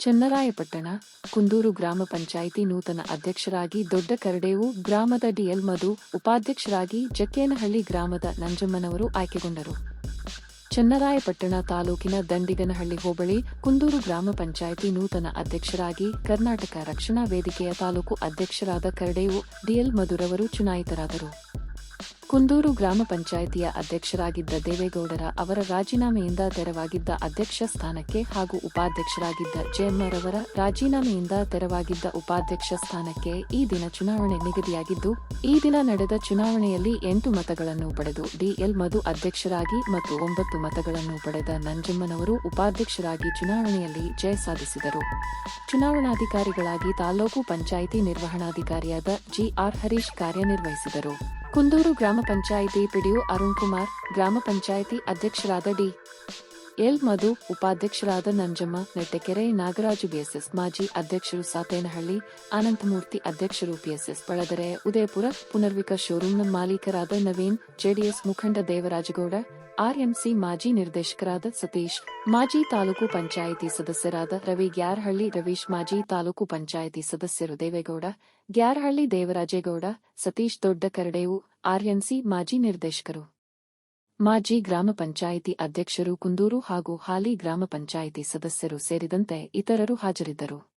ಚನ್ನರಾಯಪಟ್ಟಣ, ಕುಂದೂರು ಗ್ರಾಮ ಪಂಚಾಯಿತಿ ನೂತನ ಅಧ್ಯಕ್ಷರಾಗಿ ದೊಡ್ಡ ಕರಡೇವು ಗ್ರಾಮದ ಡಿಎಲ್ ಮಧು, ಉಪಾಧ್ಯಕ್ಷರಾಗಿ ಜಕ್ಕೇನಹಳ್ಳಿ ಗ್ರಾಮದ ನಂಜಮ್ಮನವರು ಆಯ್ಕೆಗೊಂಡರು. ಚನ್ನರಾಯಪಟ್ಟಣ ತಾಲೂಕಿನ ದಂಡಿಗನಹಳ್ಳಿ ಹೋಬಳಿ, ಕುಂದೂರು ಗ್ರಾಮ ಪಂಚಾಯಿತಿ ನೂತನ ಅಧ್ಯಕ್ಷರಾಗಿ ಕರ್ನಾಟಕ ರಕ್ಷಣಾ ವೇದಿಕೆಯ ತಾಲೂಕು ಅಧ್ಯಕ್ಷರಾದ ಕರಡೇವು ಡಿಎಲ್ ಮಧುರವರು ಚುನಾಯಿತರಾದರು. ಕುಂದೂರು ಗ್ರಾಮ ಪಂಚಾಯಿತಿಯ ಅಧ್ಯಕ್ಷರಾಗಿದ್ದ ದೇವೇಗೌಡರ ಅವರ ರಾಜೀನಾಮೆಯಿಂದ ತೆರವಾಗಿದ್ದ ಅಧ್ಯಕ್ಷ ಸ್ಥಾನಕ್ಕೆ ಹಾಗೂ ಉಪಾಧ್ಯಕ್ಷರಾಗಿದ್ದ ಜಯಮ್ಮರವರ ರಾಜೀನಾಮೆಯಿಂದ ತೆರವಾಗಿದ್ದ ಉಪಾಧ್ಯಕ್ಷ ಸ್ಥಾನಕ್ಕೆ ಈ ದಿನ ಚುನಾವಣೆ ನಿಗದಿಯಾಗಿದ್ದು, ಈ ದಿನ ನಡೆದ ಚುನಾವಣೆಯಲ್ಲಿ ಎಂಟು ಮತಗಳನ್ನು ಪಡೆದು ಡಿಎಲ್ ಮಧು ಅಧ್ಯಕ್ಷರಾಗಿ ಮತ್ತು ಒಂಬತ್ತು ಮತಗಳನ್ನು ಪಡೆದ ನಂಜಮ್ಮನವರು ಉಪಾಧ್ಯಕ್ಷರಾಗಿ ಚುನಾವಣೆಯಲ್ಲಿ ಜಯ ಸಾಧಿಸಿದರು. ಚುನಾವಣಾಧಿಕಾರಿಗಳಾಗಿ ತಾಲೂಕು ಪಂಚಾಯಿತಿ ನಿರ್ವಹಣಾಧಿಕಾರಿಯಾದ ಜಿಆರ್ ಹರೀಶ್ ಕಾರ್ಯನಿರ್ವಹಿಸಿದರು. ಕುಂದೂರು ಗ್ರಾಮ ಪಂಚಾಯಿತಿ ಪಿಡಿಒ ಅರುಣ್ ಕುಮಾರ್, ಗ್ರಾಮ ಪಂಚಾಯಿತಿ ಅಧ್ಯಕ್ಷರಾದ ಡಿ. ಎಲ್. ಮಧು, ಉಪಾಧ್ಯಕ್ಷರಾದ ನಂಜಮ್ಮ, ನೆಟ್ಟಕೆರೆ ನಾಗರಾಜು ಬಿಎಸ್ಎಸ್ ಮಾಜಿ ಅಧ್ಯಕ್ಷರು ಸಾತೇನಹಳ್ಳಿ, ಅನಂತಮೂರ್ತಿ ಅಧ್ಯಕ್ಷರು ಪಿಎಸ್ಎಸ್ ಬಳದರೆ ಉದಯಪುರ, ಪುನರ್ವಿಕ ಶೋರೂಂನ ಮಾಲೀಕರಾದ ನವೀನ್, ಜೆಡಿಎಸ್ ಮುಖಂಡ ದೇವರಾಜಗೌಡ ಆರ್ಎಂಸಿ ಮಾಜಿ ನಿರ್ದೇಶಕರಾದ ಸತೀಶ್, ಮಾಜಿ ತಾಲೂಕು ಪಂಚಾಯಿತಿ ಸದಸ್ಯರಾದ ರವಿ ಗ್ಯಾರ್ಹಳ್ಳಿ, ರವೀಶ್ ಮಾಜಿ ತಾಲೂಕು ಪಂಚಾಯಿತಿ ಸದಸ್ಯರು ದೇವೇಗೌಡ, ಗ್ಯಾರಹಳ್ಳಿ ದೇವರಾಜೇಗೌಡ, ಸತೀಶ್ ದೊಡ್ಡ ಕರಡೇವು ಆರ್ಎಂಸಿ ಮಾಜಿ ನಿರ್ದೇಶಕರು. ಮಾಜಿ ಗ್ರಾಮ ಪಂಚಾಯಿತಿ ಅಧ್ಯಕ್ಷರು ಕುಂದೂರು ಹಾಗೂ ಹಾಲಿ ಗ್ರಾಮ ಪಂಚಾಯಿತಿ ಸದಸ್ಯರು ಸೇರಿದಂತೆ ಇತರರು ಹಾಜರಿದ್ದರು.